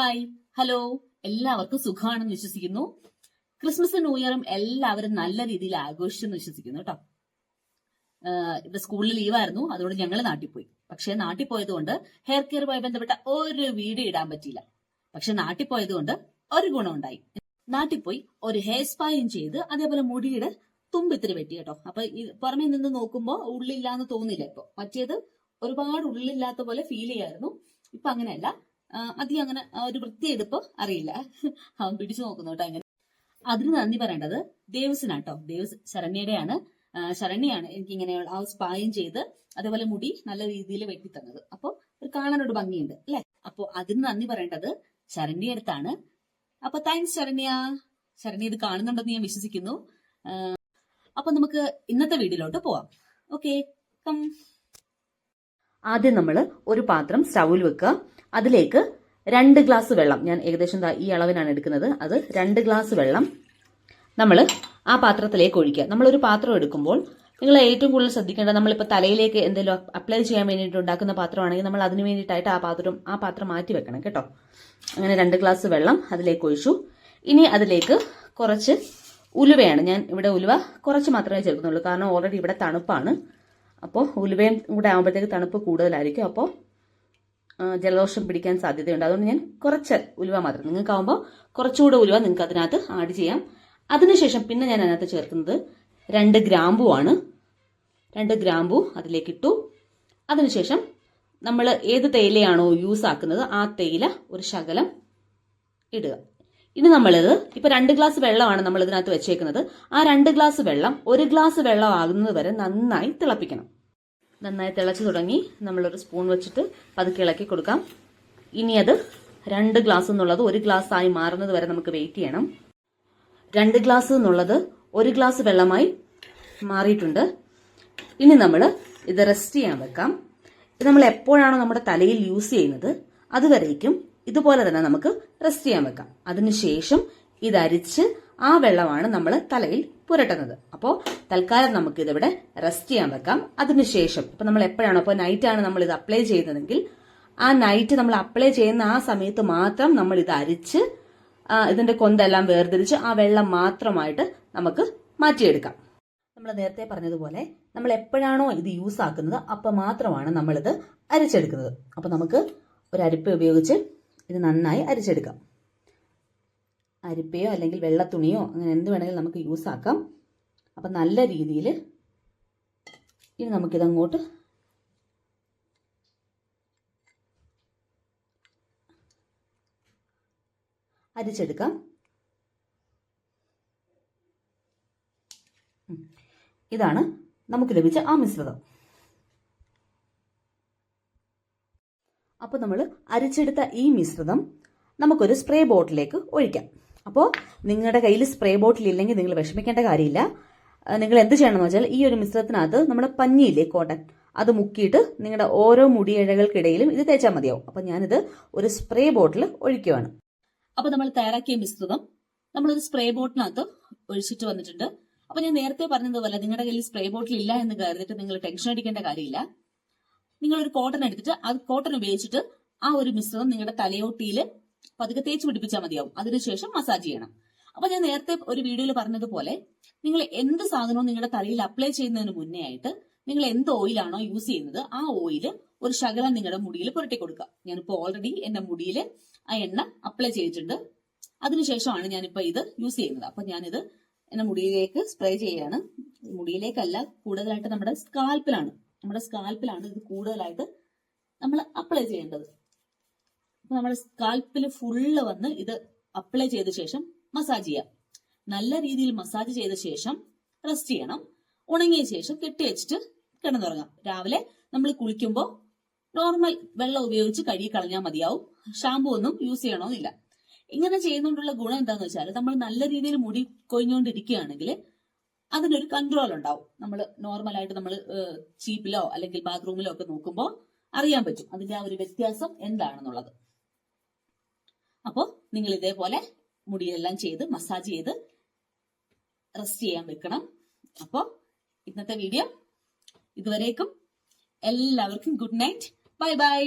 Hi. Hello. എല്ലാവർക്കും സുഖമാണെന്ന് വിശ്വസിക്കുന്നു. ക്രിസ്മസ് ന്യൂ ഇയറും എല്ലാവരും നല്ല രീതിയിൽ ആഘോഷിച്ചെന്ന് വിശ്വസിക്കുന്നു കേട്ടോ. ഇപ്പൊ സ്കൂളിൽ ലീവായിരുന്നു അതുകൊണ്ട് ഞങ്ങൾ നാട്ടിൽ പോയി. പക്ഷെ നാട്ടിൽ പോയത് കൊണ്ട് ഹെയർ കെയറുമായി ബന്ധപ്പെട്ട ഒരു വീഡിയോ ഇടാൻ പറ്റിയില്ല. പക്ഷെ നാട്ടിൽ പോയത് കൊണ്ട് ഒരു ഗുണമുണ്ടായി. നാട്ടിൽ പോയി ഒരു ഹെയർ സ്പായും ചെയ്ത് അതേപോലെ മുടിയുടെ തുമ്പിത്തിരി വെട്ടി കേട്ടോ. അപ്പൊ പുറമെ നിന്ന് നോക്കുമ്പോൾ ഉള്ളില്ലാന്ന് തോന്നില്ല ഇപ്പൊ. മറ്റേത് ഒരുപാട് ഉള്ളില്ലാത്ത പോലെ ഫീൽ ചെയ്യായിരുന്നു. ഇപ്പൊ അങ്ങനെയല്ല. അധികം അങ്ങനെ ഒരു വൃത്തിയെടുപ്പ് അറിയില്ല. അവൻ പിടിച്ചു നോക്കുന്നു കേട്ടോ അങ്ങനെ അതിന് നന്ദി പറയേണ്ടത് ദേവസിനാട്ടോ ദേവസ് ശരണ്യയുടെയാണ്. ശരണ്യാണ് എനിക്ക് ഇങ്ങനെയുള്ള ആ സ്പായം ചെയ്ത് അതേപോലെ മുടി നല്ല രീതിയിൽ വെട്ടിത്തന്നത്. അപ്പൊ ഒരു കാണാനൊരു ഭംഗിയുണ്ട് അല്ലെ? അപ്പൊ അതിന് നന്ദി പറയേണ്ടത് ശരണ്യ അടുത്താണ്. അപ്പൊ താങ്ക്സ് ശരണ്യ. ശരണ്യ ഇത് കാണുന്നുണ്ടെന്ന് ഞാൻ വിശ്വസിക്കുന്നു. അപ്പൊ നമുക്ക് ഇന്നത്തെ വീഡിയോയിലോട്ട് പോവാം. ഓക്കെ കം ആദ്യം നമ്മൾ ഒരു പാത്രം സ്റ്റൗവിൽ വെക്കുക. അതിലേക്ക് രണ്ട് ഗ്ലാസ് വെള്ളം. ഞാൻ ഏകദേശം ഈ അളവിനാണ് എടുക്കുന്നത്. അത് രണ്ട് ഗ്ലാസ് വെള്ളം നമ്മൾ ആ പാത്രത്തിലേക്ക് ഒഴിക്കുക. നമ്മളൊരു പാത്രം എടുക്കുമ്പോൾ നിങ്ങൾ ഏറ്റവും കൂടുതൽ ശ്രദ്ധിക്കേണ്ടത് നമ്മളിപ്പോൾ തലയിലേക്ക് എന്തെങ്കിലും അപ്ലൈ ചെയ്യാൻ വേണ്ടിയിട്ട് ഉണ്ടാക്കുന്ന പാത്രമാണെങ്കിൽ നമ്മൾ അതിന് വേണ്ടിയിട്ടായിട്ട് ആ പാത്രം ആ പാത്രം മാറ്റി വെക്കണം കേട്ടോ. അങ്ങനെ രണ്ട് ഗ്ലാസ് വെള്ളം അതിലേക്ക് ഒഴിച്ചു. ഇനി അതിലേക്ക് കുറച്ച് ഉലുവയാണ്. ഞാൻ ഇവിടെ ഉലുവ കുറച്ച് മാത്രമേ ചേർക്കുന്നുള്ളൂ. കാരണം ഓൾറെഡി ഇവിടെ തണുപ്പാണ്. അപ്പോൾ ഉലുവയും കൂടെ ആകുമ്പോഴത്തേക്ക് തണുപ്പ് കൂടുതലായിരിക്കും. അപ്പോൾ ജലദോഷം പിടിക്കാൻ സാധ്യതയുണ്ട്. അതുകൊണ്ട് ഞാൻ കുറച്ച് ഉലുവ മാത്രം. നിങ്ങൾക്കാവുമ്പോൾ കുറച്ചുകൂടെ ഉലുവ നിങ്ങൾക്ക് അതിനകത്ത് ആഡ് ചെയ്യാം. അതിനുശേഷം പിന്നെ ഞാൻ അതിനകത്ത് ചേർക്കുന്നത് രണ്ട് ഗ്രാമ്പുവാണ് രണ്ട് ഗ്രാമ്പു അതിലേക്ക് ഇട്ടു അതിനുശേഷം നമ്മൾ ഏത് തേയിലയാണോ യൂസ് ആക്കുന്നത് ആ തേയില ഒരു ശകലം ഇടുക. ഇനി നമ്മളിത് ഇപ്പൊ രണ്ട് ഗ്ലാസ് വെള്ളമാണ് നമ്മൾ ഇതിനകത്ത് വെച്ചേക്കുന്നത്. ആ രണ്ട് ഗ്ലാസ് വെള്ളം ഒരു ഗ്ലാസ് വെള്ളം ആകുന്നത് വരെ നന്നായി തിളപ്പിക്കണം. നന്നായി തിളച്ചു തുടങ്ങി നമ്മളൊരു സ്പൂൺ വെച്ചിട്ട് പതുക്കെ ഇളക്കി കൊടുക്കാം. ഇനി അത് രണ്ട് ഗ്ലാസ് എന്നുള്ളത് ഒരു ഗ്ലാസ് ആയി മാറുന്നത് വരെ നമുക്ക് വെയിറ്റ് ചെയ്യണം. രണ്ട് ഗ്ലാസ് എന്നുള്ളത് ഒരു ഗ്ലാസ് വെള്ളമായി മാറിയിട്ടുണ്ട്. ഇനി നമ്മൾ ഇത് റെസ്റ്റ് ചെയ്യാൻ വെക്കാം. ഇത് നമ്മൾ എപ്പോഴാണോ നമ്മുടെ തലയിൽ യൂസ് ചെയ്യുന്നത് അതുവരേക്കും ഇതുപോലെ തന്നെ നമുക്ക് റെസ്റ്റ് ചെയ്യാൻ വെക്കാം. അതിനുശേഷം ഇതരിച്ച് ആ വെള്ളമാണ് നമ്മൾ തലയിൽ പുരട്ടുന്നത്. അപ്പോൾ തൽക്കാലം നമുക്ക് ഇതിവിടെ റെസ്റ്റ് ചെയ്യാൻ വെക്കാം. അതിനുശേഷം ഇപ്പൊ നമ്മൾ എപ്പോഴാണോ ഇപ്പോൾ നൈറ്റാണ് നമ്മൾ ഇത് അപ്ലൈ ചെയ്യുന്നതെങ്കിൽ ആ നൈറ്റ് നമ്മൾ അപ്ലൈ ചെയ്യുന്ന ആ സമയത്ത് മാത്രം നമ്മൾ ഇത് അരിച്ച് ഇതിന്റെ കൊന്തെല്ലാം വേർതിരിച്ച് ആ വെള്ളം മാത്രമായിട്ട് നമുക്ക് മാറ്റിയെടുക്കാം. നമ്മൾ നേരത്തെ പറഞ്ഞതുപോലെ നമ്മൾ എപ്പോഴാണോ ഇത് യൂസ് ആക്കുന്നത് അപ്പോൾ മാത്രമാണ് നമ്മളിത് അരിച്ചെടുക്കുന്നത്. അപ്പോൾ നമുക്ക് ഒരു അരിപ്പ ഉപയോഗിച്ച് ഇത് നന്നായി അരിച്ചെടുക്കാം. അരിപ്പയോ അല്ലെങ്കിൽ വെള്ളത്തുണിയോ അങ്ങനെ എന്ത് വേണമെങ്കിലും നമുക്ക് യൂസ് ആക്കാം. അപ്പം നല്ല രീതിയിൽ ഇനി നമുക്കിതങ്ങോട്ട് അരിച്ചെടുക്കാം. ഇതാണ് നമുക്ക് ലഭിച്ച ആ മിശ്രിതം. അപ്പോൾ നമ്മൾ അരിച്ചെടുത്ത ഈ മിശ്രിതം നമുക്കൊരു സ്പ്രേ ബോട്ടിലേക്ക് ഒഴിക്കാം. അപ്പോൾ നിങ്ങളുടെ കയ്യിൽ സ്പ്രേ ബോട്ടിൽ ഇല്ലെങ്കിൽ നിങ്ങൾ വിഷമിക്കേണ്ട കാര്യമില്ല. നിങ്ങൾ എന്ത് ചെയ്യണമെന്ന് വെച്ചാൽ ഈ ഒരു മിശ്രത്തിനകത്ത് നമ്മുടെ പഞ്ഞിയില്ലേ കോട്ടൺ അത് മുക്കിയിട്ട് നിങ്ങളുടെ ഓരോ മുടിയിഴകൾക്കിടയിലും ഇത് തേച്ചാൽ മതിയാവും. അപ്പം ഞാനിത് ഒരു സ്പ്രേ ബോട്ടിൽ ഒഴിക്കുവാണ്. അപ്പൊ നമ്മൾ തയ്യാറാക്കിയ മിശ്രിതം നമ്മളൊരു സ്പ്രേ ബോട്ടിനകത്ത് ഒഴിച്ചിട്ട് വന്നിട്ടുണ്ട്. അപ്പൊ ഞാൻ നേരത്തെ പറഞ്ഞതുപോലെ നിങ്ങളുടെ കയ്യിൽ സ്പ്രേ ബോട്ടിൽ ഇല്ല എന്ന് കരുതിട്ട് നിങ്ങൾ ടെൻഷൻ അടിക്കേണ്ട കാര്യമില്ല. നിങ്ങൾ ഒരു കോട്ടൺ എടുത്തിട്ട് ആ കോട്ടൺ ഉപയോഗിച്ചിട്ട് ആ ഒരു മിശ്രിതം നിങ്ങളുടെ തലയോട്ടിയിൽ പതുക്കെ തേച്ച് പിടിപ്പിച്ചാൽ മതിയാവും. അതിനുശേഷം മസാജ് ചെയ്യണം. അപ്പൊ ഞാൻ നേരത്തെ ഒരു വീഡിയോയിൽ പറഞ്ഞതുപോലെ നിങ്ങൾ എന്ത് സാധനവും നിങ്ങളുടെ തലയിൽ അപ്ലൈ ചെയ്യുന്നതിന് മുന്നേ ആയിട്ട് നിങ്ങൾ എന്ത് ഓയിലാണോ യൂസ് ചെയ്യുന്നത് ആ ഓയിൽ ഒരു ശകലം നിങ്ങളുടെ മുടിയിൽ പുരട്ടി കൊടുക്കുക. ഞാനിപ്പോ ഓൾറെഡി എന്റെ മുടിയിൽ ആ എണ്ണ അപ്ലൈ ചെയ്തിട്ടുണ്ട്. അതിനുശേഷമാണ് ഞാനിപ്പോ ഇത് യൂസ് ചെയ്യുന്നത്. അപ്പൊ ഞാനിത് എന്റെ മുടിയിലേക്ക് സ്പ്രേ ചെയ്യാണ് മുടിയിലേക്കല്ല കൂടുതലായിട്ട് നമ്മുടെ സ്കാൽപ്പിലാണ് നമ്മുടെ സ്കാൽപ്പിലാണ് ഇത് കൂടുതലായിട്ട് നമ്മൾ അപ്ലൈ ചെയ്യേണ്ടത്. നമ്മുടെ സ്കാൽപ്പിൽ ഫുള്ള് വന്ന് ഇത് അപ്ലൈ ചെയ്ത ശേഷം മസാജ് ചെയ്യാം. നല്ല രീതിയിൽ മസാജ് ചെയ്ത ശേഷം റെസ്റ്റ് ചെയ്യണം. ഉണങ്ങിയ ശേഷം കെട്ടി വെച്ചിട്ട് കിടന്നുറങ്ങാം. രാവിലെ നമ്മൾ കുളിക്കുമ്പോൾ നോർമൽ വെള്ളം ഉപയോഗിച്ച് കഴുകി കളഞ്ഞാൽ മതിയാവും. ഷാമ്പു ഒന്നും യൂസ് ചെയ്യണമെന്നില്ല ഇങ്ങനെ ചെയ്യുന്നതുകൊണ്ടുള്ള ഗുണം എന്താന്ന് വെച്ചാൽ നമ്മൾ നല്ല രീതിയിൽ മുടി കൊഴിഞ്ഞുകൊണ്ടിരിക്കുകയാണെങ്കിൽ അതിനൊരു കൺട്രോൾ ഉണ്ടാവും. നമ്മൾ നോർമൽ ആയിട്ട് നമ്മൾ ചീപ്പിലോ അല്ലെങ്കിൽ ബാത്റൂമിലോ ഒക്കെ നോക്കുമ്പോൾ അറിയാൻ പറ്റും അതിന്റെ ആ ഒരു വ്യത്യാസം എന്താണെന്നുള്ളത്. അപ്പോൾ നിങ്ങൾ ഇതേപോലെ മുടിയെല്ലാം ചെയ്ത് മസാജ് ചെയ്ത് റെസ്റ്റ് ചെയ്യാൻ വെക്കണം. അപ്പോൾ ഇന്നത്തെ വീഡിയോ ഇതുവരേക്കും എല്ലാവർക്കും ഗുഡ് നൈറ്റ് ബൈ ബൈ